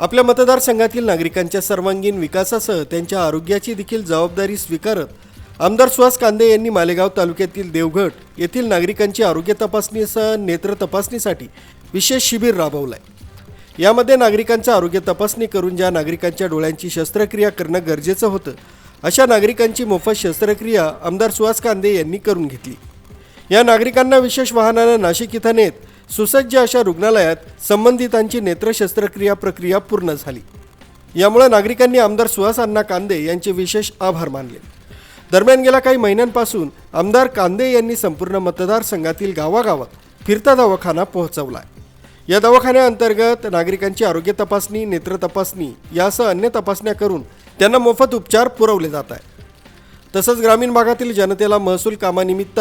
आपल्या मतदारसंघातील नागरिकांच्या सर्वांगीण विकासासह त्यांच्या आरोग्याची देखील जबाबदारी स्वीकारत आमदार सुहास कांदे यांनी मालेगाव तालुक्यातील देवघट येथील नागरिकांची आरोग्य तपासणीसह नेत्र तपासणीसाठी विशेष शिबिर राबवलं आहे यामध्ये नागरिकांचं आरोग्य तपासणी करून ज्या नागरिकांच्या डोळ्यांची शस्त्रक्रिया करणं गरजेचं होतं अशा नागरिकांची मोफत शस्त्रक्रिया आमदार सुहास कांदे यांनी करून घेतली. या नागरिकांना विशेष वाहनानं नाशिक इथं नेत सुसज्ज अशा रुग्णालयात संबंधितांची नेत्र शस्त्रक्रिया प्रक्रिया पूर्ण झाली. यामुळे नागरिकांनी आमदार सुहास अण्णा कांदे यांचे विशेष आभार मानले. दरम्यान गेल्या काही महिन्यांपासून आमदार कांदे यांनी संपूर्ण मतदारसंघातील गावागावात फिरता दवाखाना पोहोचवला आहे या दवाखान्याअंतर्गत नागरिकांची आरोग्य तपासणी नेत्र तपासणी यासह अन्य तपासण्या करून त्यांना मोफत उपचार पुरवले जात आहे तसंच ग्रामीण भागातील जनतेला महसूल कामानिमित्त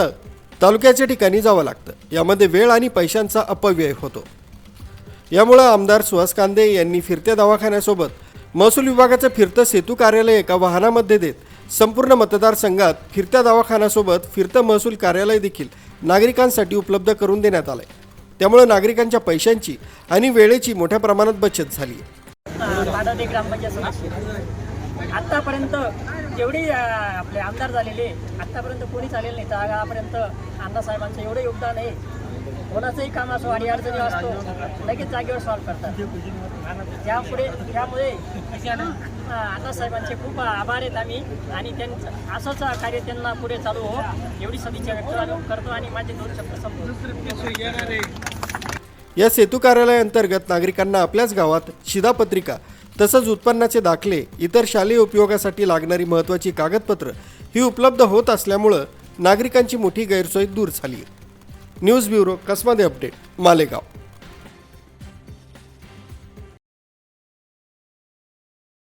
तालुक्याच्या ठिकाणी जावं लागतं. यामध्ये वेळ आणि पैशांचा अपव्यय होतो. यामुळं आमदार सुहास कांदे यांनी फिरत्या दवाखान्यासोबत महसूल विभागाचं फिरतं सेतू कार्यालय एका वाहनामध्ये देत संपूर्ण मतदारसंघात फिरत्या दवाखान्यासोबत फिरतं महसूल कार्यालय देखील नागरिकांसाठी उपलब्ध करून देण्यात आलंय. त्यामुळे नागरिकांच्या पैशांची आणि वेळेची मोठ्या प्रमाणात बचत झाली. आतापर्यंत जेवढे आपले आमदार झालेले आत्तापर्यंत कोणीच आलेलं नाही त्यापर्यंत अण्णासाहेबांचं एवढं योगदान आहे. कोणाचंही काम असो आणि अडचणी असतो लगेच जागेवर सॉल्व्ह करतात. त्यापुढे त्यामुळे अं, अण्णासाहेबांचे खूप आभार आहेत आम्ही. आणि त्यांचं असंच कार्य त्यांना पुढे चालू हो. एवढी सदिच्छा व्यक्त करतो आणि माझे दोन शब्द संपवतो. या सेतू कार्यालयाअंतर्गत नागरिकांना आपल्याच गावात शिधापत्रिका तसंच उत्पन्नाचे दाखले इतर शालेय उपयोगासाठी लागणारी महत्त्वाची कागदपत्र ही उपलब्ध होत असल्यामुळं नागरिकांची मोठी गैरसोय दूर झाली. आहे न्यूज ब्युरो कसमध्ये अपडेट मालेगाव.